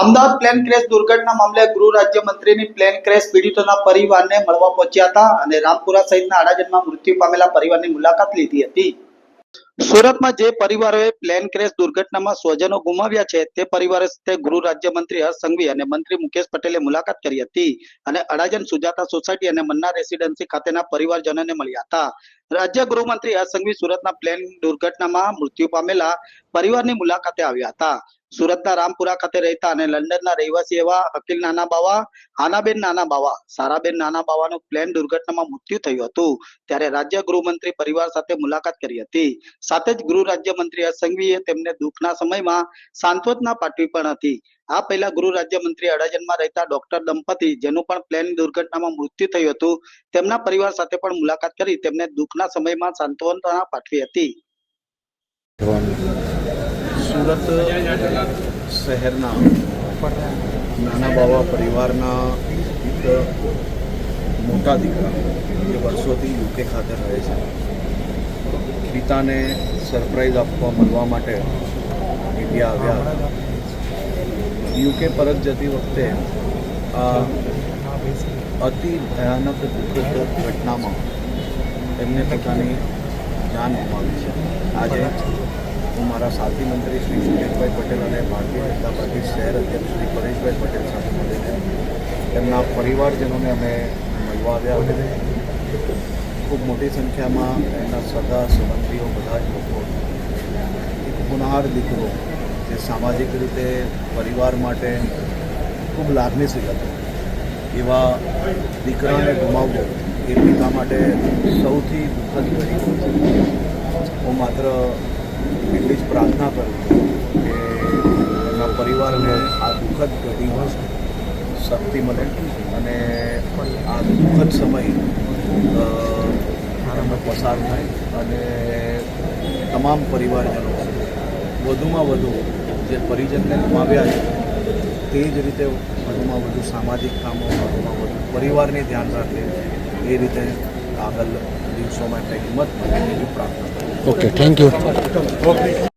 Ahmedabad plane crash દુર્ઘટના મામલે ગૃહ રાજ્યમંત્રીની પ્લેન ક્રેશ પીડિતોના પરિવારને મળવા પહોંચ્યા હતા અને રામપુરા સહિતના આડાજનમાં મૃત્યુ પામેલા પરિવારની મુલાકાત લીધી હતી. સુરતમાં જે પરિવારોએ પ્લેન ક્રેશ દુર્ઘટનામાં સ્વજનો ગુમાવ્યા છે, તે પરિવારો ગૃહ રાજ્યમંત્રી હર્ષ સંઘવી અને મંત્રી મુકેશ પટેલે મુલાકાત કરી હતી અને અડાજણ સુજાતા સોસાયટી અને મન્ના રેસિડેન્સી ખાતેના પરિવારજનોને મળ્યા હતા. રાજ્ય ગૃહમંત્રી હર્ષ સંઘવી સુરતના પ્લેન દુર્ઘટનામાં મૃત્યુ પામેલા પરિવારની મુલાકાતે આવ્યા હતા. સુરતના રામપુરા ખાતે રહેતા અને લંડનના રહેવાસી એવા અકિલ નાના બાવા, હાનાબેન નાના બાવા, સારાબેન નાના બાવાનું પ્લેન દુર્ઘટનામાં મૃત્યુ થયું હતું. ત્યારે રાજ્ય ગૃહમંત્રી પરિવાર સાથે મુલાકાત કરી હતી. સાથે જ ગૃહ રાજ્યમંત્રી હર્ષ સંઘવીએ તેમને દુઃખના સમયમાં સાંત્વના પાઠવી પણ હતી. આ પહેલા ગૃહ રાજ્યમંત્રી અડાજણમાં રહેતા ડોક્ટર દંપતી, જેનું પણ પ્લેન દુર્ઘટનામાં મૃત્યુ થયું હતું, તેમના પરિવાર સાથે પણ મુલાકાત કરી તેમને દુઃખના સમયમાં સાંત્વના પાઠવી હતી. સુરત શહેરના નાના બાવા પરિવારના એક મોટા દીકરા જે વર્ષોથી યુકે ખાતે રહે છે. પિતાને સરપ્રાઈઝ આપવા મળવા માટે ઇન્ડિયા આવ્યા યુકે પરત જતી વખતે આ અતિ ભયાનક દુઃખદ ઘટનામાં એમને પોતાની જાન ગુમાવી છે. આજે હું મારા સાથી મંત્રી શ્રી સુરેશભાઈ પટેલ અને ભારતીય જનતા પાર્ટી શહેર અધ્યક્ષ શ્રી પરેશભાઈ પટેલ સાથે મળીને તેમના પરિવારજનોને અમે મળવા આવ્યા હતા. ખૂબ મોટી સંખ્યામાં એના સગા, સંબંધીઓ બધા જ લોકો, એક ગુનહાર દીકરો જે સામાજિક રીતે પરિવાર માટે ખૂબ લાગણીશીલ હતો. એવા દીકરાને ગુમાવવો એ પિતા માટે સૌથી દુઃખદ ઘડી. હું માત્ર પ્રાર્થના કરું કે એના પરિવારને આ દુઃખદ દિવસ શક્તિ મળે અને આ દુઃખદ સમય એમનો પસાર થાય અને તમામ પરિવારજનો વધુમાં વધુ જે પરિજનને ગુમાવ્યા છે તે જ રીતે વધુમાં વધુ સામાજિક કામો વધુમાં વધુ પરિવારને ધ્યાન રાખે એ રીતે આગળ દિવસો માટે હિંમત મળે એવી પ્રાર્થના ઓકે થેન્ક યુ